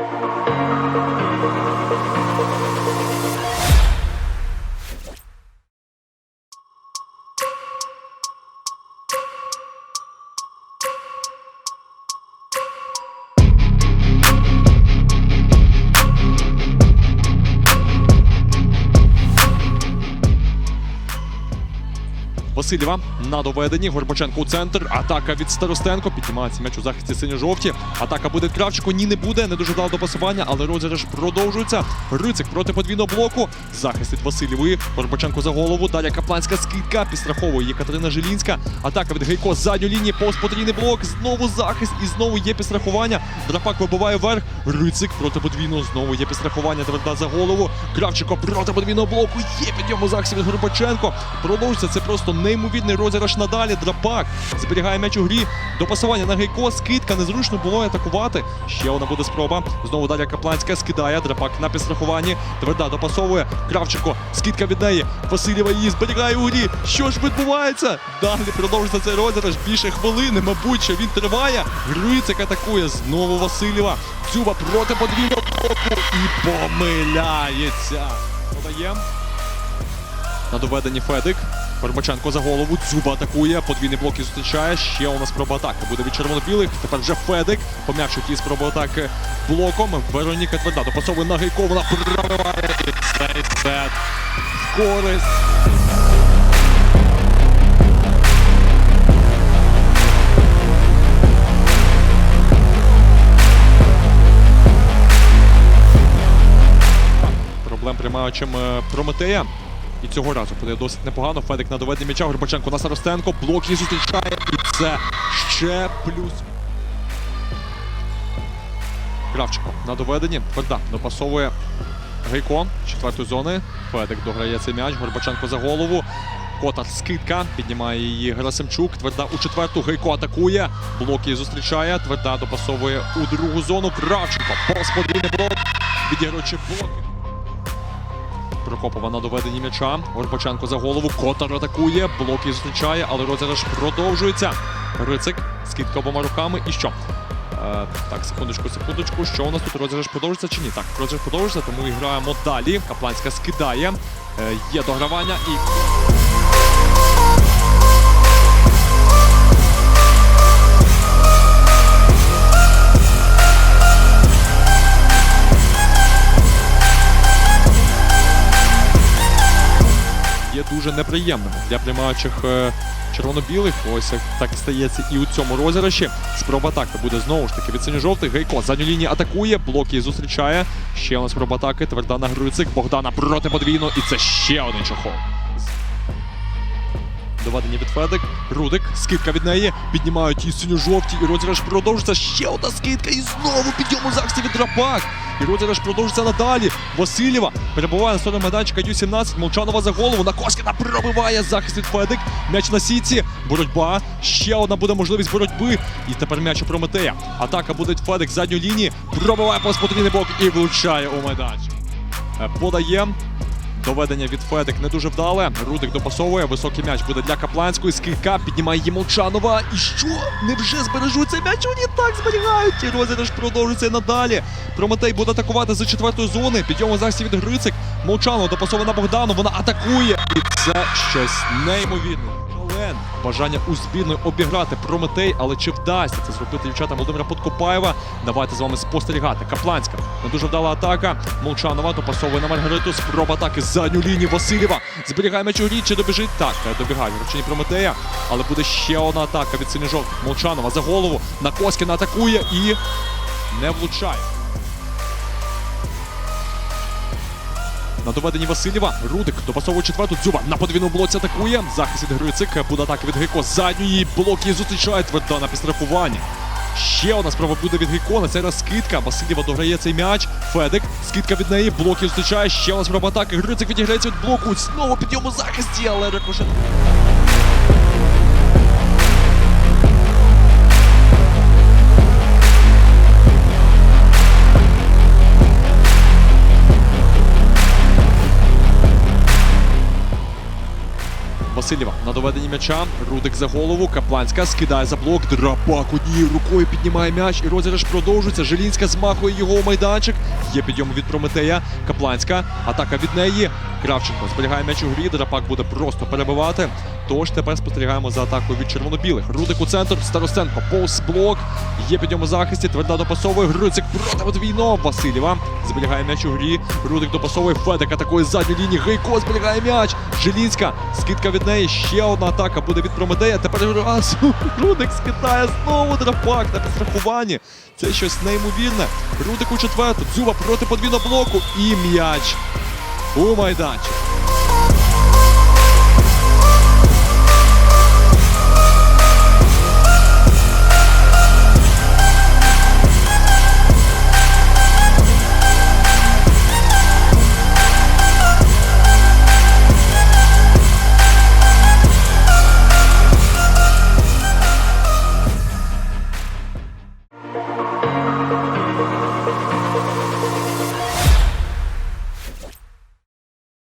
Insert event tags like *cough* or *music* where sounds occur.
Thank you. Васильєва на доведенні. Горбаченко у центр. Атака від Старостенко. Піднімається м'яч у захисті синьо-жовті. Атака буде Кравчику. Ні, не буде. Не дуже дало до пасування, але розіграш продовжується. Рицик проти подвійного блоку. Захист від Васильєвої. Горбаченко за голову. Далі Капланська скидка. Підстраховує Катерина Жилінська. Атака від Гейко з задньої лінії. Повз потрійний блок. Знову захист. І знову є підстрахування. Драпак вибиває вверх. Рицик проти подвійного. Знову є підстрахування. Тверда за голову. Кравченко проти подвійного блоку. Є підйому захист від Горбаченко. Продовжується. Це просто неймовірний розіграш надалі. Драпак зберігає м'яч у грі. До пасування на Гейко. Скидка. Незручно було атакувати. Ще одна буде спроба. Знову далі Капланська скидає. Драпак на підстрахуванні. Тверда допасовує. Кравченко. Скидка від неї. Васильєва її зберігає у грі. Що ж відбувається? Далі продовжується цей розіграш. Більше хвилини. Мабуть, що він триває. Грицик атакує. Знову Васильєва. Дзюба проти подвійного блоку. І помиляється. Подаємо. На доведенні Федик. Горбаченко за голову. Дзюба атакує. Подвійний блок і зустрічає. Ще у нас спроба атаки. Буде від червоно-білих. Тепер вже Федик. Пом'якшує ті спроби атаки блоком. Вероніка Тверда допасовує на Гейко. Вона прориває. І цей сет в користь. Проблем приймаючим е, Прометея. І цього разу подає досить непогано. Федик на доведення м'яча. Горбаченко на Старостенко. Блок її зустрічає. І це ще плюс. Кравченко на доведенні. Тверда допасовує Гейко. Четвертої зони. Федик дограє цей м'яч. Горбаченко за голову. Котар скидка. Піднімає її Герасимчук. Тверда у четверту. Гейко атакує. Блок її зустрічає. Тверда допасовує у другу зону. Кравченко. Повз подвійний блок. Відіграючи блоки. Прокопова на доведенні м'яча. Горбаченко за голову. Котар атакує. Блок і зустрічає, але розіграш продовжується. Рицик. Скидка обома руками. І що? Е, так, секундочку, секундочку. Що у нас тут розіграш продовжується чи ні? Так, розіграш продовжиться, тому і граємо далі. Капланська скидає. Е, є догравання і. Є дуже неприємними для приймаючих е, червоно-білих. Ось так стається і у цьому розіграші. Спроба атаки буде знову ж таки від синьо-жовтих. Гейко задню лінії атакує, блок її зустрічає. Ще нас спроба атаки. Тверда на Грицик. Богдана проти подвійно. І це ще один чохол. Доведення від Федик. Рудик. Скидка від неї. Піднімають її синьо-жовті. І розіграш продовжується. Ще одна скидка. І знову підйом у захисті від Драпак. І розіграш продовжиться надалі. Васильєва перебуває на стороні майданчика Ю-17. Молчанова за голову. Накоскіна пробиває захист від Федик. М'яч на сітці. Боротьба. Ще одна буде можливість боротьби. І тепер м'яч у Прометея. Атака буде Федик з задньої лінії. Пробиває по потрібний бок і влучає у майданчик. Е, Подає. Доведення від Федик не дуже вдале. Рудик допасовує. Високий м'яч буде для Капланської. Скілька піднімає її Молчанова. І що? Невже збережуть цей м'яч? Вони так зберігають. І розіграш продовжується надалі. Прометей буде атакувати за четвертої зони. Підйому захисті від Грицик. Молчанова допасована Богдану. Вона атакує. І це щось неймовірне. Бажання у збірної обіграти Прометей, але чи вдасться це зробити дівчата Володимира Подкопаєва? Давайте з вами спостерігати. Капланська. Не дуже вдала атака. Молчанова допасовує на Маргариту. Спроба атаки з задню лінію Васильєва. Зберігає м'яч у грі, чи добіжить? Так, добігає вручені Прометея. Але буде ще одна атака від синьо-жовтих. Молчанова за голову. На Коскіна атакує і не влучає. На доведенні Васильєва. Рудик допасовує четверту. Дзюба на подвійному блоці атакує. Захист від Грицик. Буде атака від Гейко. Задньої блок її зустрічає. Тверда на підстрахуванні. Ще одна справа буде від Гейко. На цей раз скидка. Васильєва дограє цей м'яч. Федик. Скидка від неї. Блок її зустрічає. Ще одна справа атаки. Грицик відіграється від блоку. Знову підйому захисті, але рикошет. Васильєва на доведенні м'яча. Рудик за голову. Капланська скидає за блок. Драпак однією рукою піднімає м'яч. І розіграш продовжується. Жилінська змахує його у майданчик. Є підйом від Прометея. Капланська. Атака від неї. Кравченко зберігає м'яч у грі. Драпак буде просто перебивати. Тож тепер спостерігаємо за атакою від червоно-білих. Рудик у центр. Старостенко. Повз блок. Є підйом у захисті. Тверда допасовує. Грицик проти подвійно. Васильєва зберігає м'яч у грі. Рудик допасовує. Федек атакує з задньої лінії. Гейко зберігає м'яч. Жилінська. Скидка від неї. Ще одна атака буде від Прометея. Тепер раз. *laughs* Рудик скидає знову драпак на підстрахуванні. Це щось неймовірне. Рудик у четверту. Дзюба проти подвійного блоку. І м'яч у майданчик.